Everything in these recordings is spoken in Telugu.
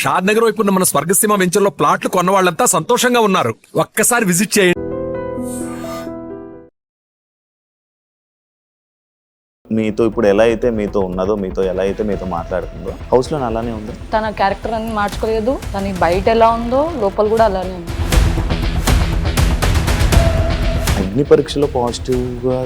షాద్ నగర్ వైపు ఉన్న మన స్వర్గసీమ వెంచర్లో ప్లాట్లు కొన్న వాళ్ళంతా సంతోషంగా ఉన్నారు. ఒక్కసారి విజిట్ చేయండి. మీతో ఇప్పుడు ఎలా అయితే మీతో ఉన్నదో మీతో ఎలా అయితే మీతో మాట్లాడుతుందో హౌస్లో అలానే ఉంది? తన క్యారెక్టర్ అని మార్చుకోలేదు. తన బయట ఎలా ఉందో లోపల కూడా అలానే ఉంది. అగ్ని పరీక్షలో పాజిటివ్గా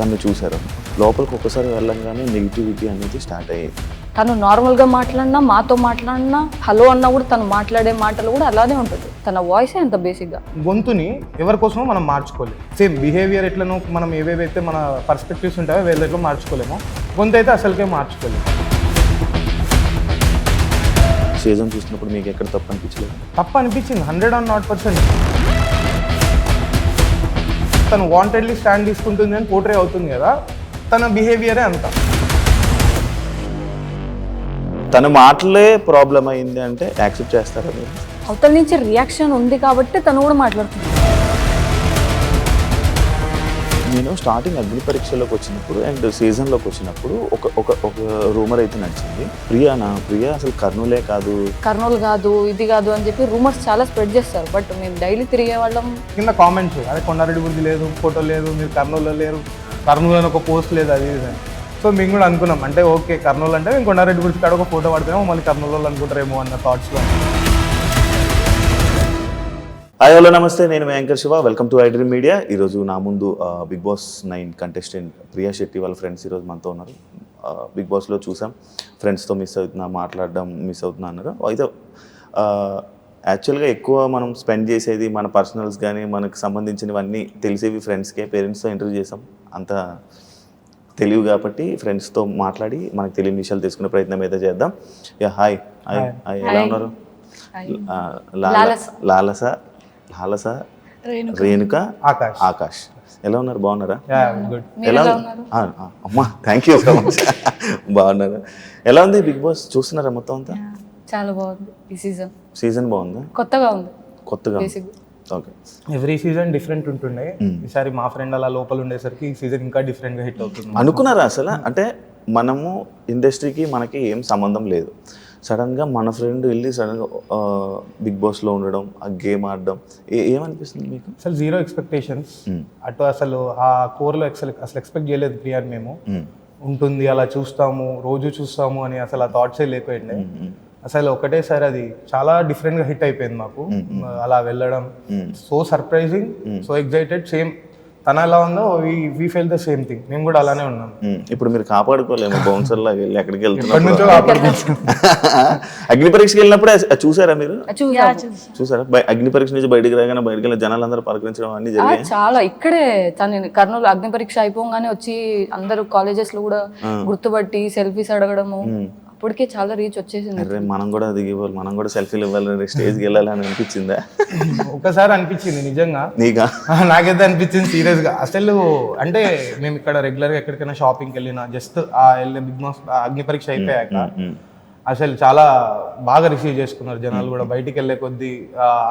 తను చూశారు. లోపలికి ఒక్కసారి వెళ్ళంగానే నెగిటివిటీ అనేది స్టార్ట్ అయ్యేది. తను నార్మల్గా మాట్లాడినా మాతో మాట్లాడినా హలో అన్నా కూడా తను మాట్లాడే మాటలు కూడా అలానే ఉంటుంది. తన వాయిస్ అంత బేసిక్గా గొంతుని ఎవరి కోసమో మనం మార్చుకోలేము సేమ్ బిహేవియర్ ఎట్లనో మనం ఏవేవైతే మన పర్స్పెక్టివ్స్ ఉంటాయో వేరే ఎట్లా మార్చుకోలేమో గొంతు అయితే అసలుకే మార్చుకోలేము సీజన్ చూసినప్పుడు మీకు ఎక్కడ తప్పు అనిపించలేదు? తప్పు అనిపించింది హండ్రెడ్ అండ్ నాట్ పర్సెంట్ తను వాంటెడ్లీ స్టాండ్ తీసుకుంటుంది అని పోర్ట్రే అవుతుంది కదా తన బిహేవియరే అంత. తన మాటలే ప్రాబ్లం అయింది అంటే యాక్సెప్ట్ చేస్తారా మీరు? అవతల నుంచి రియాక్షన్ ఉంది కాబట్టి తను కూడా మాట్లాడుతుంది. నేను స్టార్టింగ్ అగ్ని పరీక్షలోకి వచ్చినప్పుడు అండ్ సీజన్లోకి వచ్చినప్పుడు ఒక ఒక ఒక రూమర్ అయితే నచ్చింది ప్రియానా ప్రియా అసలు కర్నూలే కాదు. కర్నూలు కాదు ఇది కాదు అని చెప్పి రూమర్స్ చాలా స్ప్రెడ్ చేస్తారు. బట్ మేము డైలీ తిరిగే వాళ్ళం. కింద కామెంట్స్ అదే కొండారెడ్డి బుద్ధి లేదు ఫోటో లేదు మీరు కర్నూలులో లేరు. కర్నూలు అని ఒక పోస్ట్ లేదు అది ఇది అని. సో మేము కూడా అనుకున్నాం. అంటే ఓకే కర్నూలు అంటే మేము కొండారెడ్డి గురించి కాడ ఒక ఫోటో పడుతున్నాము మళ్ళీ కర్నూలు అనుకుంటారేమో అన్న థాట్స్లో హాయ్ హలో నమస్తే. నేను మీ anchor Shiva. Welcome to iDream media ఈరోజు నా ముందు Big Boss nine contestant Priya Shetty వాళ్ళ ఫ్రెండ్స్ ఈరోజు మనతో ఉన్నారు. బిగ్ బాస్లో చూసాం. ఫ్రెండ్స్తో మిస్ అవుతున్నా మాట్లాడడం మిస్ అవుతున్నా అన్నారు. అయితే యాక్చువల్గా ఎక్కువ మనం స్పెండ్ చేసేది మన పర్సనల్స్ కానీ మనకు సంబంధించినవన్నీ తెలిసేవి ఫ్రెండ్స్కే పేరెంట్స్తో ఇంటర్వ్యూ చేసాం. అంత తెలివి కాబట్టి ఫ్రెండ్స్తో మాట్లాడి మనకు తెలియని విషయాలు తెలుసుకునే ప్రయత్నం అయితే చేద్దాం. యా హాయ్ హాయ్ హాయ్ ఎలా ఉన్నారు? లాలస. లాలస. లాలస. రేణుక. ఆకాష్. ఆకాష్. ఎలా ఉన్నారు? బాగున్నారా? గుడ్ ఎలా అమ్మా థ్యాంక్ యూ సో మచ్ బాగున్నారు? ఎలా ఉంది బిగ్ బాస్? చూస్తున్నారా మొత్తం అంతా? చాలా బాగుంది. ఈ సీజన్ సీజన్ బాగుందా? కొత్తగా ఉంది. కొత్తగా ఓకే ఎవ్రీ సీజన్ డిఫరెంట్ ఉంటుండే. ఈసారి మా ఫ్రెండ్ అలా లోపల ఉండేసరికి ఈ సీజన్ ఇంకా డిఫరెంట్గా హిట్ అవుతుంది. అనుకున్నారా అసలు? అంటే మనము ఇండస్ట్రీకి మనకి ఏం సంబంధం లేదు. సడన్గా మన ఫ్రెండ్ వెళ్ళి సడన్గా బిగ్ బాస్లో ఉండడం ఆ గేమ్ ఆడడం ఏ ఏమనిపిస్తుంది మీకు? అసలు జీరో ఎక్స్పెక్టేషన్స్ అటు అసలు ఆ కోర్లో అసలు అసలు ఎక్స్పెక్ట్ చేయలేదు ప్రియాని మేము. మ్మ్. ఉంటుంది అలా చూస్తాము రోజు చూస్తాము అని అసలు ఆ థాట్సే లేకపోయిండే. అసలు ఒకటేసారి అది చాలా డిఫరెంట్గా హిట్ అయిపోయింది మాకు. అలా వెళ్ళడం. So surprising so excited same తన ఎలా ఉందో we fell the same thing మేము కూడా అలానే ఉన్నాం. ఇప్పుడు మీరు కాపాడుకోలేము బౌన్సర్ లాగా వెళ్ళి ఎక్కడికి వెళ్తున్నారు కాపాడుకుంటున్నాం. అగ్ని పరీక్షకి వెళ్ళినప్పుడే చూసారా మీరు. చూసారా? అగ్ని పరీక్ష నుంచి బయటికి రాగానే బయటికి వెళ్ళి జనాలందరూ పలకరించడం అన్ని ఆ, జరిగాయి. చాలా ఇక్కడే తను కర్నూలు అగ్ని పరీక్ష అయిపోగానే వచ్చి అందరూ కాలేజెస్లో కూడా గుర్తుపట్టి సెల్ఫీస్ అడగడము. అప్పటికే చాలా రీచ్ వచ్చేసింది. అరే మనం కూడా దిగిపోవాలి మనం కూడా సెల్ఫీలు ఇవ్వాలి స్టేజ్కి వెళ్ళాలి అని అనిపించిందా? ఒకసారి అనిపించింది నిజంగా. నీకా? ఆ, నాకైతే అనిపించింది సీరియస్గా అసలు అంటే మేము ఇక్కడ రెగ్యులర్గా ఎక్కడికైనా షాపింగ్కి వెళ్ళినా జస్ట్ ఆ వెళ్ళే బిగ్ బాస్ ఆ అగ్ని పరీక్ష అయిపోయాక అసలు చాలా బాగా రిసీవ్ చేసుకున్నారు జనాలు కూడా. బయటికి వెళ్ళే కొద్దీ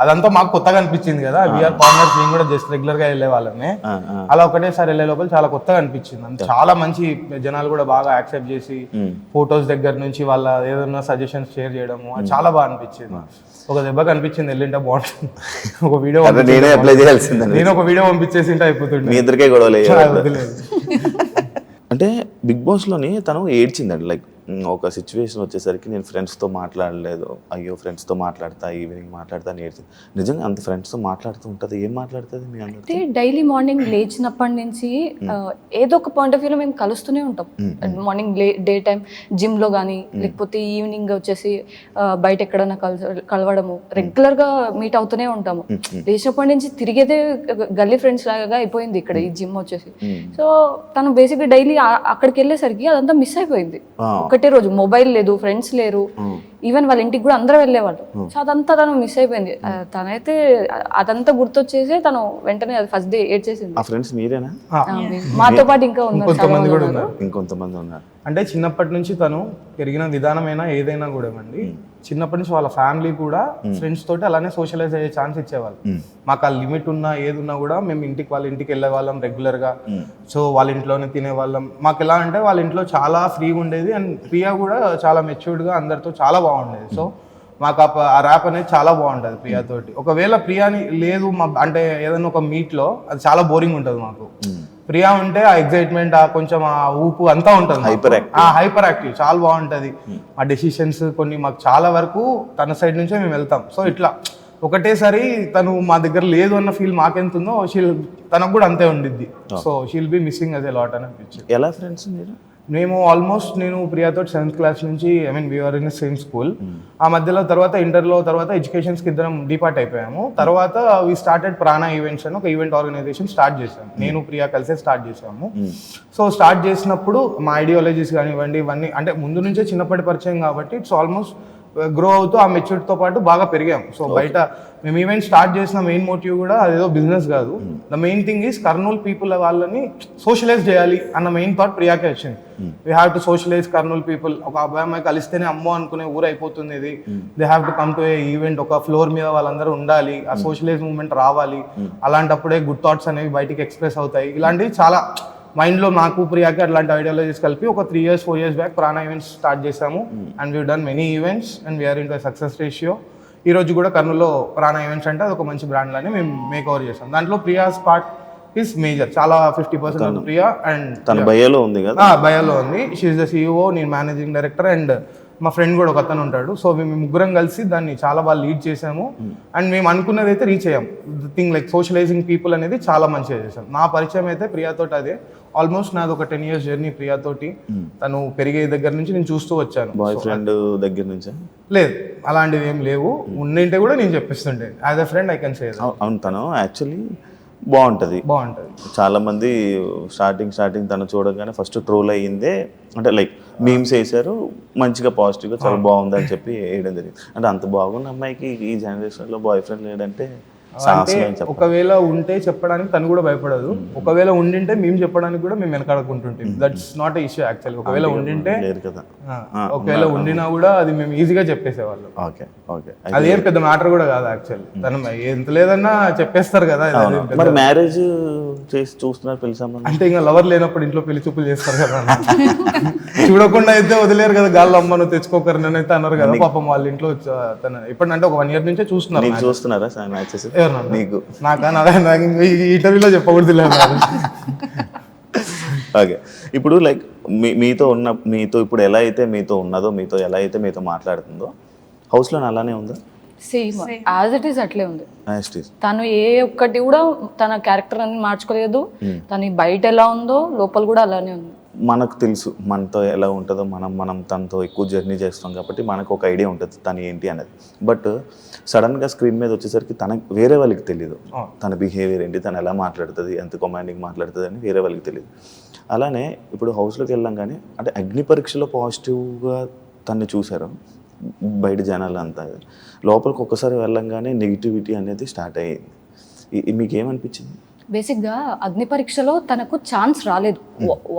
అదంతా మాకు కొత్తగా అనిపించింది కదా. వీఆర్ పార్ట్నర్స్ మేము కూడా జస్ట్ రెగ్యులర్గా వెళ్ళే వాళ్ళమే. అలా ఒకటేసారి వెళ్ళే లోపల చాలా కొత్తగా అనిపించింది. చాలా మంచి జనాలు కూడా బాగా యాక్సెప్ట్ చేసి ఫొటోస్ దగ్గర నుంచి వాళ్ళ ఏదైనా సజెషన్స్ షేర్ చేయడము చాలా బాగా అనిపించింది. ఒక దెబ్బకి అనిపించింది వెళ్ళింటే బాగుంటుంది. ఒక వీడియో నేనే అప్లై చేయాల్సిందని. నేను ఒక వీడియో పంపించేసి మీ ఇద్దరికే అంటే బిగ్ బాస్లోని తను ఏడ్చిందండి లైక్ ఒక సిచ్యువేషన్ వచ్చేసరికి నేను ఫ్రెండ్స్తో మాట్లాడలేదు. అయ్యో ఫ్రెండ్స్తో మాట్లాడతా ఈవినింగ్ మాట్లాడతా అని ఏడ్చింది నిజంగా అంత ఫ్రెండ్స్తో మాట్లాడుతూ ఉంటుంది. ఏం మాట్లాడుతుంది మీ అయితే డైలీ మార్నింగ్ లేచినప్పటి నుంచి ఏదో ఒక పాయింట్ ఆఫ్ వ్యూలో మేము కలుస్తూనే ఉంటాం. మార్నింగ్ డే టైం జిమ్లో కానీ లేకపోతే ఈవినింగ్ వచ్చేసి బయట ఎక్కడైనా కల కలవడము రెగ్యులర్గా మీట్ అవుతూనే ఉంటాము. లేచినప్పటి నుంచి తిరిగేదే గల్లీ ఫ్రెండ్స్ లాగా అయిపోయింది ఇక్కడ ఈ జిమ్ వచ్చేసి. సో తను బేసిక్ డైలీ అక్కడికి వెళ్ళేసరికి అదంతా మిస్ అయిపోయింది. ఆ. ఒకటే రోజు మొబైల్ లేదు ఫ్రెండ్స్ లేరు. ఈవెన్ వాళ్ళ ఇంటికి కూడా అందరూ వెళ్ళేవాళ్ళు. సో అదంతా తను మిస్ అయిపోయింది. తనైతే అదంతా గుర్తొచ్చేసి తను వెంటనే అది ఫస్ట్ డే ఏడ్చేసింది. ఆ ఫ్రెండ్స్ మీరేనా? ఆ, మాతో పాటు ఇంకా ఉన్నారు కొంతమంది కూడా ఉన్నారు. ఉన్నారు. ఇంకొంతమంది ఉన్నారు. అంటే చిన్నప్పటి నుంచి తను పెరిగిన విధానమైనా ఏదైనా కూడా అండి. చిన్నప్పటి నుంచి వాళ్ళ ఫ్యామిలీ కూడా ఫ్రెండ్స్ తోటి అలానే సోషలైజ్ అయ్యే ఛాన్స్ ఇచ్చేవాళ్ళు. మాకు ఆ లిమిట్ ఉన్నా ఏది ఉన్నా కూడా మేము ఇంటికి వాళ్ళ ఇంటికి వెళ్ళే వాళ్ళం రెగ్యులర్గా. సో వాళ్ళ ఇంట్లోనే తినేవాళ్ళం మాకు ఎలా అంటే వాళ్ళ ఇంట్లో చాలా ఫ్రీగా ఉండేది అండ్ ప్రియా కూడా చాలా మెచ్యూర్డ్గా అందరితో చాలా బాగుండేది. సో మాకు ఆ ర్యాప్ అనేది చాలా బాగుంటుంది ప్రియాతోటి ఒకవేళ ప్రియాని లేదు మా అంటే ఏదైనా ఒక మీట్లో అది చాలా బోరింగ్ ఉంటుంది మాకు. ప్రియా ఉంటే ఆ ఎగ్జైట్మెంట్ ఆ కొంచెం ఆ ఊపు అంతా ఉంటుంది. Hyperactive. ఆ హైపర్ యాక్టివ్ చాలా బాగుంటది. ఆ డెసిషన్స్ కొన్ని మాకు చాలా వరకు తన సైడ్ నుంచే మేము వెళ్తాం. సో ఇట్లా ఒకటేసారి తను మా దగ్గర లేదు అన్న ఫీల్ మాకెంతుందో షీల్ తనకు కూడా అంతే ఉండిద్ది. So she'll be missing us a lot అని అనిపించింది. ఎలా ఫ్రెండ్స్ మీరు? మేము ఆల్మోస్ట్ నేను ప్రియాతో సెవెంత్ క్లాస్ నుంచి I mean we're in same school ఆ మధ్యలో తర్వాత ఇంటర్లో తర్వాత ఎడ్యుకేషన్స్కి ఇద్దరం డిపార్ట్ అయిపోయాము. తర్వాత వి స్టార్టెడ్ ప్రాణ ఈవెంట్స్ అని ఒక ఈవెంట్ ఆర్గనైజేషన్ స్టార్ట్ చేశాము. నేను ప్రియా కలిసే స్టార్ట్ చేసాము సో స్టార్ట్ చేసినప్పుడు మా ఐడియాలజీస్ కానివ్వండి ఇవన్నీ అంటే ముందు నుంచే చిన్నప్పటి పరిచయం కాబట్టి ఇట్స్ ఆల్మోస్ట్ గ్రో అవుతూ ఆ మెచ్యూరిటీతో పాటు బాగా పెరిగాం సో బయట మేము ఈవెంట్ స్టార్ట్ చేసిన మెయిన్ మోటివ్ కూడా అదేదో బిజినెస్ కాదు. The main thing is Kurnool people వాళ్ళని సోషలైజ్ చేయాలి అన్న మెయిన్ థాట్ ప్రియాకే వచ్చింది we have to socialize Kurnool people ఒక అబ్బాయి అమ్మాయి కలిస్తేనే అమ్మో అనుకునే ఊరు అయిపోతుంది ఇది. They have to come to a event ఒక ఫ్లోర్ మీద వాళ్ళందరూ ఉండాలి. ఆ సోషలైజ్ మూవ్మెంట్ రావాలి. అలాంటప్పుడే గుడ్ థాట్స్ అనేవి బయటికి ఎక్స్ప్రెస్ అవుతాయి. ఇలాంటివి చాలా మైండ్లో నాకు ప్రియాకి అట్లాంటి ఐడియాలజీస్ కలిపి ఒక three years four years back Prana events start చేసాము and we done many events and we're in success ratio ఈ రోజు కూడా కర్నూలులో ప్రాణ ఈవెంట్స్ అంటే అది ఒక మంచి బ్రాండ్ లానే మేము మేక్ ఓవర్ చేసాం దాంట్లో ప్రియాస్ పార్ట్ ఈస్ మేజర్ చాలా ఫిఫ్టీ పర్సెంట్ ప్రియా అండ్ తన భయలో ఉంది కదా? భయాలో ఉంది. షీఈ్ ద సిఇఓ నేను మేనేజింగ్ డైరెక్టర్ అండ్ మా ఫ్రెండ్ కూడా ఒక అతను ఉంటాడు. సో మేము ముగ్గురం కలిసి దాన్ని చాలా బాగా లీడ్ చేసాము అండ్ మేము అనుకున్నది అయితే రీచ్ అయ్యాం. థింగ్ లైక్ సోషలైజింగ్ పీపుల్ అనేది చాలా మంచిగా చేసాం నా పరిచయం అయితే ప్రియాతోటి అదే. ఆల్మోస్ట్ నాది ఒక టెన్ ఇయర్స్ జర్నీ ప్రియాతోటి. తను పెరిగే దగ్గర నుంచి నేను చూస్తూ వచ్చాను. బాయ్ ఫ్రెండ్ దగ్గర నుంచా? లేదు. అలాంటివి ఏం లేవు. ఉండింటే కూడా నేను చెప్పిస్తుంటే as a friend I can say అవు- అవును తను. యాక్చువల్లీ బాగుంటుంది. బాగుంటుంది. చాలా మంది స్టార్టింగ్ స్టార్టింగ్ తను చూడగానే ఫస్ట్ ట్రోల్ అయ్యిందే. అంటే లైక్ మీమ్స్ వేసారు మంచిగా పాజిటివ్గా చాలా బాగుంది అని చెప్పి వేయడం జరిగింది. అంటే అంత బాగున్న అమ్మాయికి ఈ జనరేషన్లో బాయ్ ఫ్రెండ్ లేడంటే ఒకవేళ ఉంటే చెప్పడానికి తను కూడా భయపడదు. ఒకవేళ ఉండింటే మేము చెప్పడానికి కూడా మేము. వెనకాడుకుంటుంటాం దట్స్ నాట్ ఇష్యూ యాక్చువల్లీ ఒకవేళ ఉండింటే ఒకవేళ ఉండినా కూడా అది మేము ఈజీగా చెప్పేసేవాళ్ళం. Okay okay. అది ఏం పెద్ద మ్యాటర్ కూడా కాదు యాక్చువల్లీ తను ఎంత లేదన్నా చెప్పేస్తారు కదా మరి మ్యారేజ్ చేసి చూస్తున్నారు పెళ్ళి సంబంధం? అంటే ఇంకా లవర్ లేనప్పుడు ఇంట్లో పెళ్ళి చూపులు చేస్తారు కదా. చూడకుండా అయితే వదిలేరు కదా గాల్లో అమ్మ నువ్వు తెచ్చుకోకరని అయితే అన్నారు కదా పాపం వాళ్ళ ఇంట్లో తను ఇప్పుడంటే ఒక వన్ ఇయర్ నుంచే చూస్తున్నారు చూస్తున్నారా మ్యాచెస్? నీకు. నాకా? ఇంటర్వ్యూలో చెప్పకూడదు ఓకే. ఇప్పుడు లైక్ మీ మీతో ఉన్న మీతో ఇప్పుడు ఎలా అయితే మీతో ఉన్నదో మీతో ఎలా అయితే మీతో మాట్లాడుతుందో హౌస్లో అలానే ఉందా? సేమ్ యాజ్ ఇట్ ఈస్ అట్లే ఉంది. తను ఏ ఒక్కటి కూడా తన క్యారెక్టర్ అని మార్చుకోలేదు. తను బయట ఎలా ఉందో లోపల కూడా అలానే ఉంది. మనకు తెలుసు మనతో ఎలా ఉంటుందో మనం మనం తనతో ఎక్కువ జర్నీ చేస్తాం కాబట్టి మనకు ఒక ఐడియా ఉంటుంది తను ఏంటి అనేది. బట్ సడన్గా స్క్రీన్ మీద వచ్చేసరికి తన వేరే వాళ్ళకి తెలియదు తన బిహేవియర్ ఏంటి తను ఎలా మాట్లాడుతుంది ఎంత కమాండింగ్ మాట్లాడుతుంది అని వేరే వాళ్ళకి తెలియదు అలానే ఇప్పుడు హౌస్లోకి వెళ్ళాం కానీ అంటే అగ్ని పరీక్షలో పాజిటివ్గా తన్ని చూశారు. బయట జనాలు అంతా లోపలికి ఒక్కసారి వెళ్ళంగానే నెగిటివిటీ అనేది స్టార్ట్ అయ్యింది. మీకు ఏమనిపించింది? బేసిక్గా అగ్ని పరీక్షలో తనకు ఛాన్స్ రాలేదు.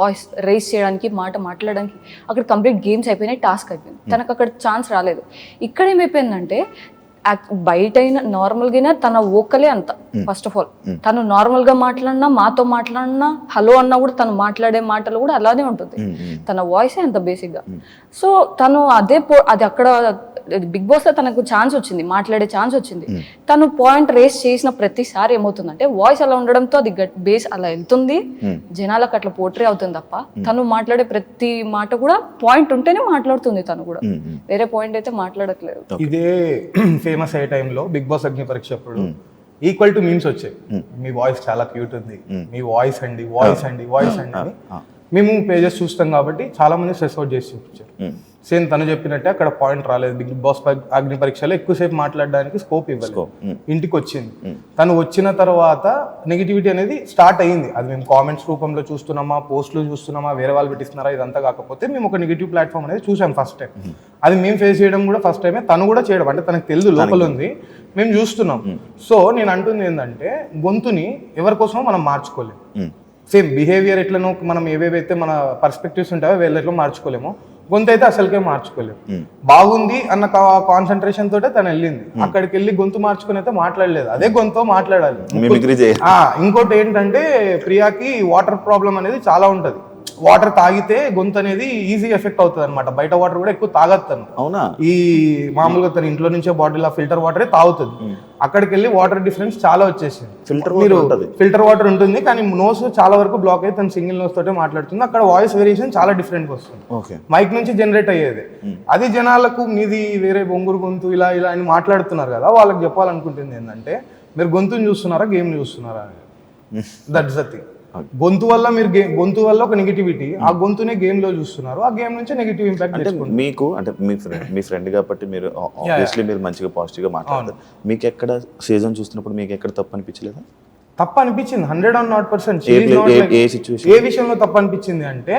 వాయిస్ రైస్ చేయడానికి మాట మాట్లాడడానికి అక్కడ కంప్లీట్ గేమ్స్ అయిపోయినాయి టాస్క్ అయిపోయింది. తనకు అక్కడ ఛాన్స్ రాలేదు. ఇక్కడ ఏమైపోయిందంటే యాక్- బయట అయినా నార్మల్గా తన ఓకలే అంత ఫస్ట్ ఆఫ్ ఆల్ తను నార్మల్గా మాట్లాడినా మాతో మాట్లాడినా హలో అన్నా కూడా తను మాట్లాడే మాటలు కూడా అలానే ఉంటుంది. తన వాయిసే అంత బేసిక్గా. సో తను అదే అది అక్కడ బిగ్ బాస్లో తనకు ఛాన్స్ వచ్చింది మాట్లాడే ఛాన్స్ వచ్చింది. తను పాయింట్ రేస్ చేసిన ప్రతిసారి ఏమవుతుందంటే వాయిస్ అలా ఉండడంతో అది బేస్ అలా వెళ్తుంది. జనాలకు అట్లా పోట్రీ అవుతుంది తప్ప తను మాట్లాడే ప్రతి మాట కూడా పాయింట్ ఉంటేనే మాట్లాడుతుంది తను కూడా. వేరే పాయింట్ అయితే మాట్లాడట్లేదు. ఇదే ఫేమస్ అయ్యే టైంలో బిగ్ బాస్ అగ్ని పరీక్ష అప్పుడు ఈక్వల్ టు మీమ్స్ వచ్చాయి. మీ వాయిస్ చాలా క్యూట్ ఉంది. మీ వాయిస్ అండి వాయిస్ అండి వాయిస్ అండి మేము పేజెస్ చూస్తాం కాబట్టి చాలా మంది స్ట్రెస్ అవుట్ చేసి చూపించారు. సేమ్ తను చెప్పినట్టే అక్కడ పాయింట్ రాలేదు. బిగ్ బాస్ అగ్ని పరీక్షలో ఎక్కువసేపు మాట్లాడడానికి స్కోప్ ఇవ్వలేదు. ఇంటికి వచ్చింది తను వచ్చిన తర్వాత నెగిటివిటీ అనేది స్టార్ట్ అయ్యింది అది మేము కామెంట్స్ రూపంలో చూస్తున్నామా పోస్టులు చూస్తున్నామా వేరే వాళ్ళు పెట్టిస్తున్నారా ఇదంతా కాకపోతే మేము ఒక నెగిటివ్ ప్లాట్ఫామ్ అనేది చూసాం ఫస్ట్ టైం అది మేము ఫేస్ చేయడం కూడా ఫస్ట్ టైమే తను కూడా చేయడం. అంటే తనకు తెలుసు లోపల ఉంది. మేము చూస్తున్నాం. సో నేను అంటుంది ఏంటంటే గొంతుని ఎవరి కోసం మనం మార్చుకోలేము సేమ్ బిహేవియర్ ఎట్లనో మనం ఏవేవైతే మన పర్స్పెక్టివ్స్ ఉంటాయో వీళ్ళెట్లో మార్చుకోలేమో. గొంతు అయితే అసలుకే మార్చుకోలేము బాగుంది అన్న కాన్సన్ట్రేషన్ తోటే తను వెళ్ళింది. అక్కడికి వెళ్ళి గొంతు మార్చుకుని అయితే మాట్లాడలేదు. అదే గొంతు మాట్లాడాలి. ఇంకోటి ఏంటంటే ప్రియాకి వాటర్ ప్రాబ్లం అనేది చాలా ఉంటది. వాటర్ తాగితే గొంతు అనేది ఈజీ ఎఫెక్ట్ అవుతుంది అనమాట బయట వాటర్ కూడా ఎక్కువ తాగదు తను అవునా? ఈ మామూలుగా తన ఇంట్లో నుంచే బాటిల్ ఆ ఫిల్టర్ వాటరే తాగుతుంది. అక్కడికి వెళ్ళి వాటర్ డిఫరెన్స్ చాలా వచ్చేసింది. Filter మీరు. ఫిల్టర్ వాటర్ ఉంటుంది కానీ నోస్ చాలా వరకు బ్లాక్ అయితే తన సింగిల్ నోస్ తోటే మాట్లాడుతుంది. అక్కడ వాయిస్ వేరియేషన్ చాలా డిఫరెంట్ వస్తుంది. మైక్ నుంచి జనరేట్ అయ్యేది. అది జనాలకు మీది వేరే బొంగురు గొంతు ఇలా ఇలా అని మాట్లాడుతున్నారు కదా వాళ్ళకి చెప్పాలనుకుంటుంది ఏంటంటే మీరు గొంతుని చూస్తున్నారా గేమ్ చూస్తున్నారా దట్స్ ద థింగ్ గొంతు వల్ల మీరు గే గొంతు వల్ల ఒక నెగిటివిటీ ఆ గొంతునే గేమ్లో చూస్తున్నారు. ఆ గేమ్ నుంచి నెగిటివ్ ఇంపాక్ట్ అంటే మీకు అంటే మీ ఫ్రెండ్ మీ ఫ్రెండ్ కాబట్టి మీరు ఆబ్వియస్లీ మీరు మంచిగా పాజిటివ్గా మాట్లాడతారు. మీకు ఎక్కడ సీజన్ చూస్తున్నప్పుడు మీకు ఎక్కడ తప్పు అనిపించలేదా తప్పు అనిపించింది హండ్రెడ్ అండ్ నాట్ పర్సెంట్ ఏ విషయంలో తప్పు అనిపించింది అంటే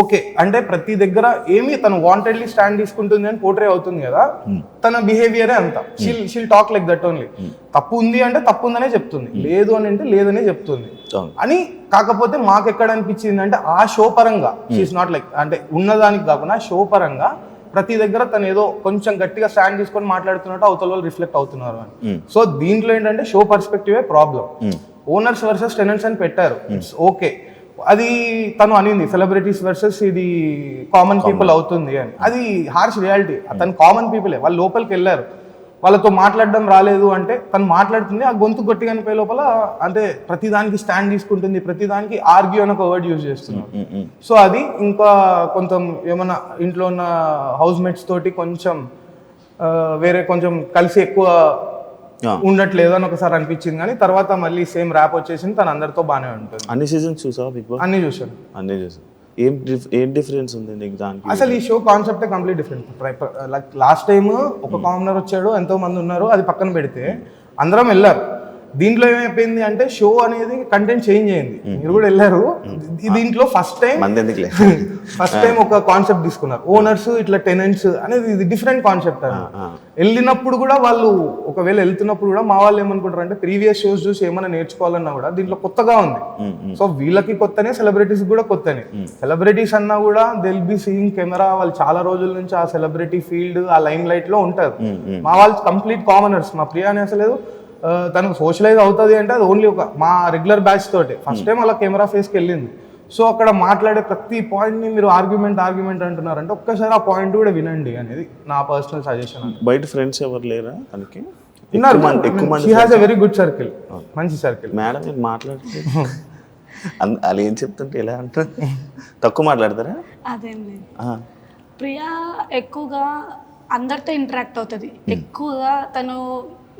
ఓకే అంటే ప్రతి దగ్గర ఏమి తను వాంటెడ్లీ స్టాండ్ తీసుకుంటుంది అని పోర్ట్రే అవుతుంది కదా. తన బిహేవియరే అంత. She'll she'll talk like that only తప్పు ఉంది అంటే తప్పు ఉందనే చెప్తుంది. లేదు అని అంటే లేదనే చెప్తుంది. అని కాకపోతే మాకు ఎక్కడ అనిపించింది అంటే ఆ షో పరంగా షీఈ్ నాట్ లైక్ అంటే ఉన్నదానికి కాకుండా షో పరంగా ప్రతి దగ్గర తను ఏదో కొంచెం గట్టిగా స్టాండ్ తీసుకొని మాట్లాడుతున్నట్టు అవతల వాళ్ళు రిఫ్లెక్ట్ అవుతున్నారు అని. సో దీంట్లో ఏంటంటే షో పర్స్పెక్టివే ప్రాబ్లం ఓనర్స్ వర్సెస్ టెనెంట్స్ అని పెట్టారు. ఇట్స్ ఓకే అది తను అనింది సెలబ్రిటీస్ వర్సెస్ ఇది కామన్ పీపుల్ అవుతుంది అని. అది హార్ష్ రియాలిటీ తను కామన్ పీపులే వాళ్ళు లోపలికి వెళ్ళారు. వాళ్ళతో మాట్లాడడం రాలేదు అంటే తను మాట్లాడుతుంది ఆ గొంతు గట్టిగా అనిపోయే లోపల అంటే ప్రతిదానికి స్టాండ్ తీసుకుంటుంది ప్రతిదానికి ఆర్గ్యూ అని ఒక వర్డ్ యూజ్ చేస్తున్నారు సో అది ఇంకా కొంచెం ఏమన్నా ఇంట్లో ఉన్న హౌస్ మేట్స్ తోటి కొంచెం వేరే కొంచెం కలిసి ఎక్కువ. ఉండట్లేదు అని ఒకసారి అనిపించింది కానీ తర్వాత మళ్ళీ సేమ్ ర్యాప్ వచ్చేసింది తను అందరితో బాగానే ఉంటుంది. అన్ని సీజన్స్ చూసావా బిగ్ బాస్? అన్ని చూశాను. అన్ని చూసా ఏం ఏం డిఫరెన్స్ ఉంది నీకు దానికి? అసలు ఈ షో కాన్సెప్టే complete different like last time ఒక కామనర్ వచ్చాడు ఎంతో మంది ఉన్నారు అది పక్కన పెడితే అందరం వెళ్ళారు. దీంట్లో ఏమైపోయింది అంటే షో అనేది కంటెంట్ చేంజ్ అయింది. మీరు కూడా వెళ్ళారు. దీంట్లో ఫస్ట్ టైం ఫస్ట్ టైం ఒక కాన్సెప్ట్ తీసుకున్నారు. ఓనర్స్ ఇట్లా టెనెంట్స్ అనేది ఇది డిఫరెంట్ కాన్సెప్ట్ వెళ్ళినప్పుడు కూడా వాళ్ళు ఒకవేళ వెళ్తున్నప్పుడు కూడా మా వాళ్ళు ఏమనుకుంటారు అంటే ప్రీవియస్ షోస్ చూసి ఏమైనా నేర్చుకోవాలన్నా కూడా దీంట్లో కొత్తగా ఉంది. సో వీళ్ళకి కొత్తనే సెలబ్రిటీస్ కూడా కొత్తనే. సెలబ్రిటీస్ అన్నా కూడా దిల్ బి సీయింగ్ కెమెరా వాళ్ళు చాలా రోజుల నుంచి ఆ సెలబ్రిటీ ఫీల్డ్ ఆ లైమ్ లైట్లో ఉంటారు. మా వాళ్ళు కంప్లీట్ కామనర్స్ మా ప్రియా అని అసలు తనకు సోషలైజ్ అవుతుంది అంటే అది ఓన్లీ ఒక మా రెగ్యులర్ బ్యాచ్ తోటి. ఫస్ట్ టైం అలా కెమెరా ఫేస్కి వెళ్ళింది. సో అక్కడ మాట్లాడే ప్రతి పాయింట్ని మీరు ఆర్గ్యుమెంట్ ఆర్గ్యుమెంట్ అంటున్నారు అంటే ఒక్కసారి ఆ పాయింట్ కూడా వినండి అనేది నా పర్సనల్ సజెషన్ బయట ఫ్రెండ్స్ ఎవరు లేరా తనకి? ఉన్నారు వెరీ గుడ్ సర్కిల్ మంచి సర్కిల్ మేడం మీరు మాట్లాడితే అన్- వాళ్ళు ఏం చెప్తుంటే ఎలా అంటారు? తక్కువ మాట్లాడతారా? అదేం లేదు ఆ. ప్రియా ఎక్కువగా అందరితో ఇంటరాక్ట్ అవుతుంది. ఎక్కువగా తను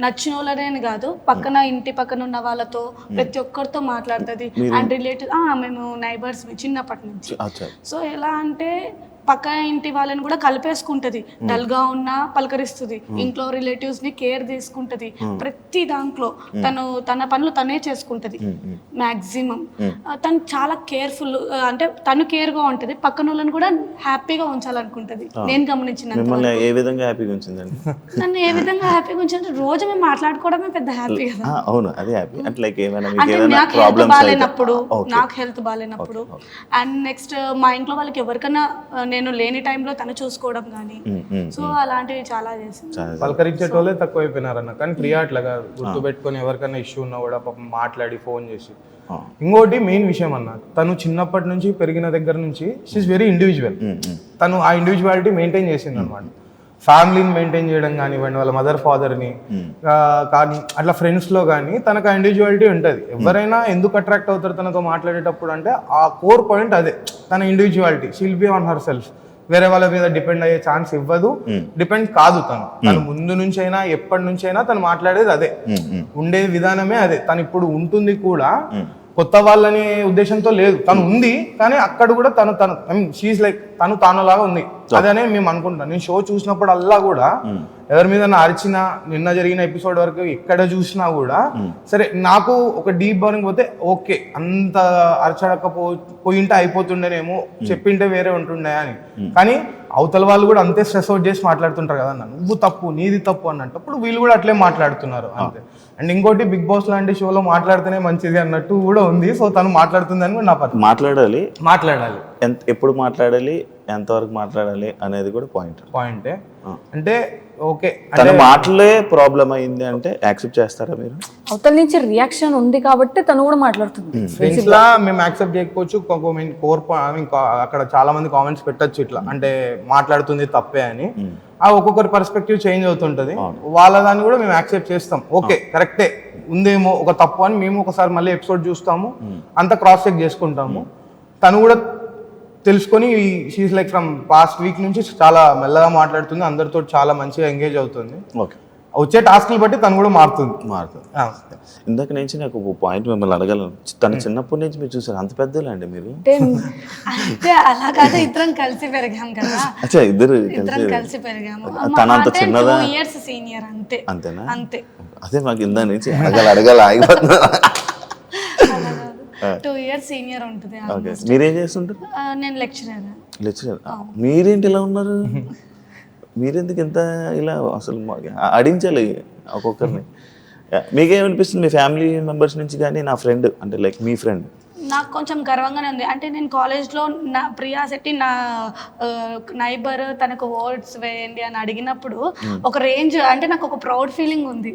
నచ్చిన వాళ్ళనే కాదు పక్కన ఇంటి పక్కన ఉన్న వాళ్ళతో ప్రతి ఒక్కరితో మాట్లాడుతుంది. అండ్ రిలేటివ్ మేము నైబర్స్ చిన్నప్పటి నుంచి. సో ఎలా అంటే పక్క ఇంటి వాళ్ళని కూడా కలిపేసుకుంటది. డల్గా ఉన్నా పలకరిస్తుంది. ఇంట్లో రిలేటివ్స్ని కేర్ తీసుకుంటది. ప్రతి దాంట్లో తను తన పనులు తనే చేసుకుంటది. మాక్సిమం తను చాలా కేర్ఫుల్ అంటే తను కేర్గా ఉంటది. పక్కన వాళ్ళని కూడా హ్యాపీగా ఉంచాలనుకుంటది. నేను మిమ్మల్ని ఏ విధంగా హ్యాపీగా ఉంచిందండి? నన్ను ఏ విధంగా హ్యాపీగా ఉంచాలంటే రోజు మేము మాట్లాడుకోవడమే పెద్ద హ్యాపీ కదా. అవును. అదే హ్యాపీ అంటే లైక్ ఏమైనా మీకు అంటే ఏదైనా నాకు హెల్త్ బాగాలేనప్పుడు నాకు హెల్త్ బాగాలేనప్పుడు అండ్ నెక్స్ట్ మా ఇంట్లో వాళ్ళకి ఎవరికైనా నేను లేని టైంలో తను చూసుకోవడం కానీ. సో అలాంటివి చాలా చేసింది పలకరించేటోళ్ళే తక్కువ అయిపోయినారన్న కానీ ప్రియా అట్లా కాదు. గుర్తు పెట్టుకొని ఎవరికైనా ఇష్యూ ఉన్నా కూడా పాపం మాట్లాడి ఫోన్ చేసి. ఇంకోటి మెయిన్ విషయం అన్న. తను చిన్నప్పటి నుంచి పెరిగిన దగ్గర నుంచి షీఈ్ వెరీ ఇండివిజువల్ తను ఆ ఇండివిజువాలిటీ మెయింటైన్ చేసింది అనమాట ఫ్యామిలీని మెయింటైన్ చేయడం కానివ్వండి వాళ్ళ మదర్ ఫాదర్ని కానీ అట్లా ఫ్రెండ్స్లో కానీ తనకు ఆ ఇండివిజువాలిటీ ఉంటుంది. ఎవరైనా ఎందుకు అట్రాక్ట్ అవుతారు తనతో మాట్లాడేటప్పుడు అంటే ఆ కోర్ పాయింట్ అదే తన individuality she'll be on herself వేరే వాళ్ళ మీద డిపెండ్ అయ్యే ఛాన్స్ ఇవ్వదు. డిపెండ్ కాదు తను. తను ముందు నుంచి అయినా ఎప్పటి నుంచి అయినా తను మాట్లాడేది అదే. ఉండే విధానమే అదే. తను ఇప్పుడు ఉంటుంది కూడా కొత్త వాళ్ళని ఉద్దేశంతో లేదు. తను ఉంది కానీ అక్కడ కూడా తను తను ఐ మీన్ షీఈ్ లైక్ తను తానులాగా ఉంది. అదనే మేము అనుకుంటాం. నేను షో చూసినప్పుడు అల్లా కూడా ఎవరి మీద అరిచినా నిన్న జరిగిన ఎపిసోడ్ వరకు ఎక్కడ చూసినా కూడా సరే నాకు ఒక డీప్ బర్నింగ్ పోతే ఓకే అంత అరచడకపో పోయింటే అయిపోతుండేనేమో చెప్పింటే వేరే ఉంటుండే అని. కానీ అవతల వాళ్ళు కూడా అంతే స్ట్రెస్ అవుట్ చేసి మాట్లాడుతుంటారు కదా అన్న. నువ్వు తప్పు నీది తప్పు అన్నప్పుడు వీళ్ళు కూడా అట్లే మాట్లాడుతున్నారు అంతే. అండ్ ఇంకోటి బిగ్ బాస్ లాంటి షోలో మాట్లాడితేనే మంచిది అన్నట్టు కూడా ఉంది. సో తను మాట్లాడుతుంది అని కూడా నా పర్సన్ మాట్లాడాలి. మాట్లాడాలి. ఎంత ఎప్పుడు మాట్లాడాలి ఎంతవరకు మాట్లాడాలి అనేది కూడా పాయింట్ పాయింటే అంటే ఓకే తన మాటలే ప్రాబ్లం అయింది అంటే యాక్సెప్ట్ చేస్తారా మీరు? అవతల నుంచి రియాక్షన్ ఉంది కాబట్టి తను కూడా మాట్లాడుతుంది. ఫ్రెండ్స్ లా? మేము యాక్సెప్ట్ చేయకపోవచ్చు. కోర్ అక్కడ చాలా మంది కామెంట్స్ పెట్టొచ్చు ఇట్లా. అంటే మాట్లాడుతుంది తప్పే అని. ఆ ఒక్కొక్కరి పర్స్పెక్టివ్ చేంజ్ అవుతుంటది. వాళ్ళ దాన్ని కూడా మేము యాక్సెప్ట్ చేస్తాం. ఓకే కరెక్టే ఉందేమో ఒక తప్పు అని మేము ఒకసారి మళ్ళీ ఎపిసోడ్ చూస్తాము. అంత క్రాస్ చెక్ చేసుకుంటాము. తను కూడా తెలుసుకొని she's like from past week నుంచి చాలా మెల్లగా మాట్లాడుతుంది. అందరితో చాలా మంచిగా ఎంగేజ్ అవుతుంది. ఓకే వచ్చే టాస్క్లు బట్టి తను కూడా మారుతుంది. మారుతుంది. ఇందాక నుంచి నాకు ఒక పాయింట్ మిమ్మల్ని అడగలను తన చిన్నప్పటి నుంచి మీరు చూసారు అంత పెద్దలండి మీరు? అంటే అలా కాదు ఇద్దరం కలిసి పెరిగాం కదా. అచ్చా ఇద్దరు కలిసి పెరిగాము. తన అంత చిన్నదా? ఇయర్స్ సీనియర్ అంతే. అంతేనా? అంతే. అదే మాకు ఇందా నుంచి అడగాలి అడగాలి ఆగిపోతున్నా. టూ ఇయర్స్ సీనియర్ ఉంటుంది ఓకే మీరేం చేస్తుంటారు? నేను లెక్చరర్. లెక్చరర్. మీరేంటి ఇలా ఉన్నారు? మీరెందుకు ఇంత ఇలా అసలు మాకు ఆడించాలి ఒక్కొక్కరిని. మీకేమనిపిస్తుంది మీ ఫ్యామిలీ మెంబర్స్ నుంచి కానీ నా ఫ్రెండ్ అంటే లైక్ మీ ఫ్రెండ్? నాకు కొంచెం గర్వంగానే ఉంది. అంటే నేను కాలేజ్లో నా ప్రియా శెట్టి నా నైబర్ తనకు ఓట్స్ వేయండి అని అడిగినప్పుడు ఒక రేంజ్ అంటే నాకు ఒక ప్రౌడ్ ఫీలింగ్ ఉంది.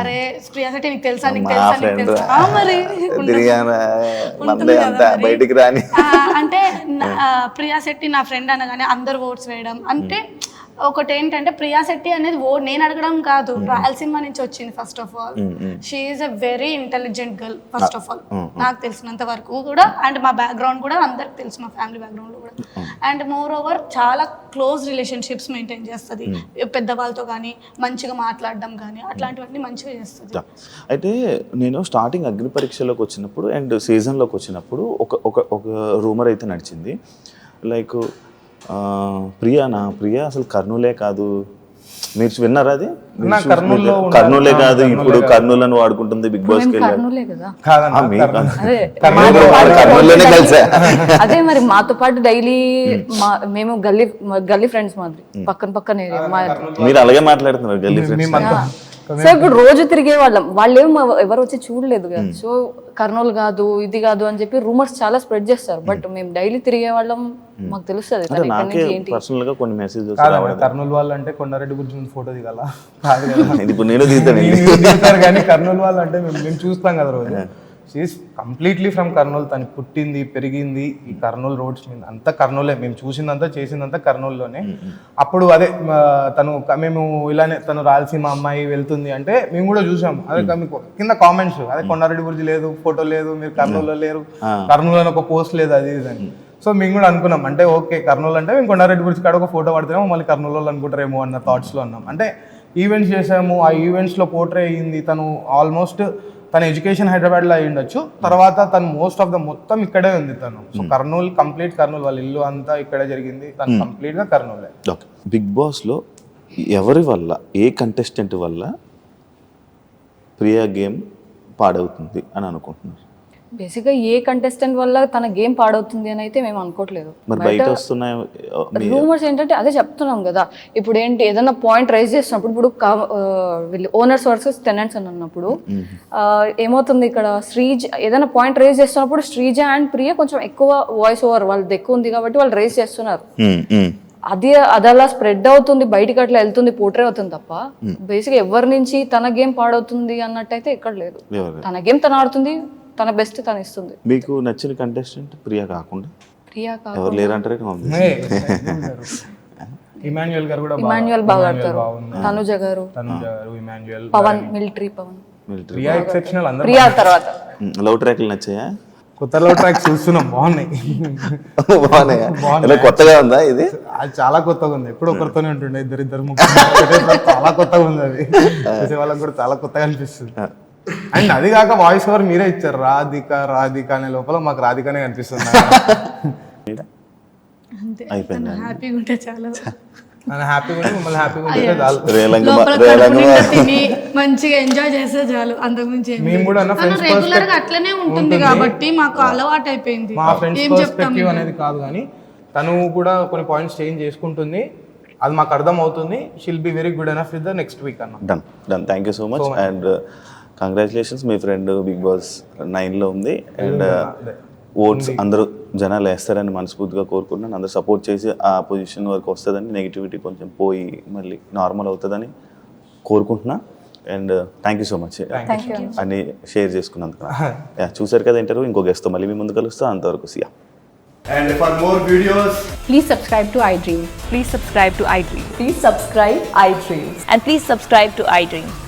అరే ప్రియా శెట్టి నీకు తెలుసా? నీకు తెలుసా? నీకు తెలుసా? మరి. బయటికి రాని. అంటే ప్రియా శెట్టి నా ఫ్రెండ్ అనగానే అందరు ఓట్స్ వేయడం. అంటే ఒకటి ఏంటంటే ప్రియా శెట్టి అనేది ఓ నేను అడగడం కాదు. రాయలసీమ నుంచి వచ్చింది first of all she's a very intelligent girl first of all నాకు తెలిసినంత వరకు కూడా అండ్ మా బ్యాక్గ్రౌండ్ కూడా అందరికి తెలుసు మా ఫ్యామిలీ బ్యాక్గ్రౌండ్ కూడా. అండ్ మోర్ ఓవర్ చాలా క్లోజ్ రిలేషన్షిప్స్ మెయింటైన్ చేస్తుంది. పెద్దవాళ్ళతో కానీ మంచిగా మాట్లాడడం కానీ అట్లాంటివన్నీ మంచిగా చేస్తుంది. అయితే నేను స్టార్టింగ్ అగ్ని పరీక్షలోకి వచ్చినప్పుడు అండ్ సీజన్లోకి వచ్చినప్పుడు ఒక ఒక ఒక రూమర్ అయితే నడిచింది. లైక్ ప్రియానా ప్రియా అసలు కర్నూలే కాదు. మీరు విన్నారా అది. కర్నూలే కాదు ఇప్పుడు కాదు. కర్నూలు అని వాడుకుంటుంది బిగ్ బాస్. అదే కర్నూలు వాడు కర్నూలులోనే కలిసా? అదే మరి మాతో పాటు డైలీ మా మేము గల్లీ గల్లీ ఫ్రెండ్స్ మాదిరి పక్కన పక్కన మీరు అలాగే మాట్లాడుతున్నారు గల్లీ ఫ్రెండ్స్ సో ఇప్పుడు రోజు తిరిగే వాళ్ళం. వాళ్ళు ఏం ఎవరు వచ్చి చూడలేదు కదా. సో కర్నూలు కాదు ఇది కాదు అని చెప్పి రూమర్స్ చాలా స్ప్రెడ్ చేస్తారు. బట్ మేము డైలీ తిరిగే వాళ్ళం మాకు తెలుస్తుంది పర్సనల్గా కొన్ని మెసేజెస్ కాదన్న కర్నూలు వాళ్ళు అంటే కొండారెడ్డి గురించి ఫోటో దిగాల. ఇప్పుడు నేను దిగుతాను. కానీ కర్నూలు వాళ్ళు అంటే మేము చూస్తాం కదా రోజు. షీఈస్ కంప్లీట్లీ ఫ్రమ్ కర్నూలు తను పుట్టింది పెరిగింది ఈ కర్నూలు రోడ్స్ మీద. అంతా కర్నూలే మేము చూసిందంతా చేసిందంతా కర్నూలులోనే అప్పుడు అదే తను మేము ఇలానే తను రాయలసీమ అమ్మాయి వెళ్తుంది అంటే మేము కూడా చూసాం. అదే మీకు కింద కామెంట్స్ అదే కొండారెడ్డి గురించి లేదు ఫోటో లేదు మీరు కర్నూలులో లేరు. కర్నూలు అని ఒక పోస్ట్ లేదు అది ఇది అని. సో మేము కూడా అనుకున్నాం. అంటే ఓకే కర్నూలు అంటే మేము కొండారెడ్డి గురించి కాడ ఒక ఫోటో పడితేమో మళ్ళీ కర్నూలు అనుకుంటారేమో అన్న థాట్స్లో ఉన్నాం అంటే ఈవెంట్స్ చేసాము ఆ ఈవెంట్స్లో పోర్ట్రే అయ్యింది తను. ఆల్మోస్ట్ తన ఎడ్యుకేషన్ హైదరాబాద్లో అయి ఉండొచ్చు. తర్వాత తను మోస్ట్ ఆఫ్ ద మొత్తం ఇక్కడే ఉంది తను. సో కర్నూలు కంప్లీట్ కర్నూలు వాళ్ళ ఇల్లు అంతా ఇక్కడే జరిగింది. తను కంప్లీట్గా కర్నూలే. ఓకే బిగ్ బాస్లో ఎవరి వల్ల ఏ కంటెస్టెంట్ వల్ల ప్రియా గేమ్ పాడవుతుంది అని అనుకుంటున్నారు? బేసిక్గా ఏ కంటెస్టెంట్ వల్ల తన గేమ్ పాడవుతుంది అని అయితే మేము అనుకోవట్లేదు. రూమర్స్ ఏంటంటే అదే చెప్తున్నాం కదా. ఇప్పుడు ఏంటి ఏదైనా పాయింట్ రైజ్ చేసినప్పుడు ఇప్పుడు ఓనర్స్ వర్సెస్ టెనెంట్స్ అని అన్నప్పుడు ఏమవుతుంది ఇక్కడ? శ్రీజ ఏదైనా పాయింట్ రైజ్ చేస్తున్నప్పుడు శ్రీజ అండ్ ప్రియ కొంచెం ఎక్కువ వాయిస్ ఓవర్ వాళ్ళది ఎక్కువ ఉంది కాబట్టి వాళ్ళు రైజ్ చేస్తున్నారు. అది అది అలా స్ప్రెడ్ అవుతుంది బయటికి అట్లా వెళ్తుంది పోట్రే అవుతుంది తప్ప బేసిక్ ఎవరి నుంచి తన గేమ్ పాడవుతుంది అన్నట్టయితే ఎక్కడ లేదు. తన గేమ్ తను ఆడుతుంది తన బెస్ట్ తను ఇస్తుంది మీకు నచ్చిన కంటెస్టెంట్ ప్రియా కాకుండా? ప్రియా ఎవరు లేరంటారే ఇమాన్యుయల్ గారు. కూడా ఇమాన్యుయల్ బాగా ఆడతారు. బాగుంది. Tanuja garu. Tanuja garu Emmanuel Pavan military Pavan. Military Priya exceptional అందరూ ప్రియా తర్వాత. లవ్ ట్రాక్లు నచ్చాయా? కొత్త లవ్ ట్రాక్స్ చూస్తున్నాం బాగున్నాయి. బాగున్నాయా? ఇలా కొత్తగా ఉందా ఇది? అది చాలా కొత్తగా ఉంది. ఎప్పుడు ఒకరితోనే ఉంటుండే ఇద్దరు ఇద్దరు ముగ్గురు. చాలా కొత్తగా ఉంది అది. చూసే వాళ్ళకి కూడా చాలా కొత్తగా అనిపిస్తుంది. అండ్ అది కాక వాయిస్ ఓవర్ మీరే ఇచ్చారు. రాధిక రాధిక అనే లోపల మాకు రాధికనే కనిపిస్తుంది. అయిపోయిందా? హ్యాపీగా ఉంటే చాలు. మంచిగా ఎంజాయ్ చేస్తే చాలు. అంతకుమించి రెగ్యులర్గా అట్లనే ఉంటుంది కాబట్టి మాకు అలవాటు అయిపోయింది. మా ఫ్రెండ్స్ ఏం చెప్తాం పర్స్పెక్టివ్ అనేది కాదు కానీ తను కూడా కొన్ని పాయింట్స్ చేంజ్ చేసుకుంటుంది. అది మాకు అర్థం అవుతుంది she'll be very good enough with the next week అన్న done done thank you so much and congratulations me friend big boss నైన్లో ఉంది. అండ్ ఓట్స్ అందరూ జనాలు వేస్తారని మనస్ఫూర్తిగా కోరుకుంటున్నాను. అందరూ సపోర్ట్ చేసి ఆ పొజిషన్ వరకు వస్తుందని నెగిటివిటీ కొంచెం పోయి మళ్ళీ నార్మల్ అవుతుందని కోరుకుంటున్నా. And thank you so much అన్ని షేర్ చేసుకున్నందుకు. చూసారు కదా ఇంటర్వ్యూ ఇంకో గెస్ట్తో మళ్ళీ మీ ముందు కలుస్తా. అంతవరకు see ya And for more videos, Please subscribe to iDream. Please subscribe to iDream. Please subscribe iDream. And please subscribe to iDream.